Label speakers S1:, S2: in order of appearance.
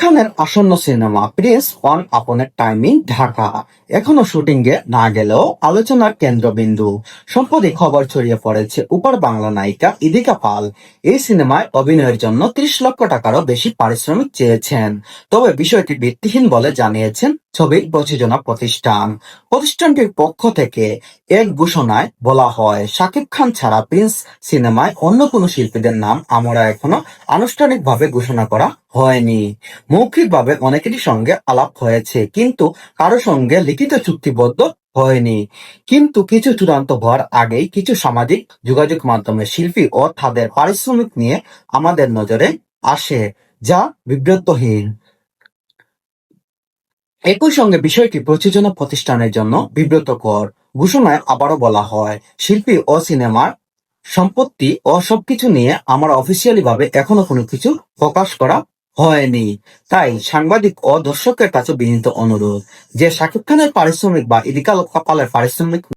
S1: খানের আসন্ন cinema prince on আপনের টাইমিং ঢাকা। এখনও শুটিং এ না গেলেও আলোচনার কেন্দ্রবিন্দু। সম্প্রতি খবর ছড়িয়ে পড়েছে, উপর বাংলা নায়িকা ইদিকা পাল। এই সিনেমায় অভিনয়ের জন্য ত্রিশ লক্ষ টাকারও বেশি পারিশ্রমিক চেয়েছেন। তবে বিষয়টি ভিত্তিহীন বলে জানিয়েছেন ছবির প্রযোজনা প্রতিষ্ঠান। প্রতিষ্ঠানটির পক্ষ থেকে এক ঘোষণায় বলা হয়, শাকিব খান ছাড়া প্রিন্স সিনেমায় অন্য কোনো শিল্পীদের নাম আমরা এখনও আনুষ্ঠানিকভাবে ঘোষণা করা হয়নি। মৌখিকভাবে অনেকেরই সঙ্গে আলাপ হয়েছে, কিন্তু কারও সঙ্গে লিখিত চুক্তিবদ্ধ হয়নি। কিন্তু কিছু চূড়ান্ত হওয়ার আগেই কিছু সামাজিক যোগাযোগ মাধ্যমে শিল্পী ও তাদের পারিশ্রমিক নিয়ে আমাদের নজরে আসে, যা বিব্রতহীন। একই সঙ্গে বিষয়টি প্রযোজনা প্রতিষ্ঠানের জন্য বিব্রতকর ঘোষণায় আবারও বলা হয়, শিল্পী ও সিনেমার সম্পত্তি ও সবকিছু নিয়ে আমার অফিসিয়ালি ভাবে এখনও কোনো কিছু প্রকাশ করা হয়নি। তাই সাংবাদিক ও দর্শকের কাছে বিনীত অনুরোধ যে শাকিব খানের পারিশ্রমিক বা ইদিকাল কপালের পারিশ্রমিক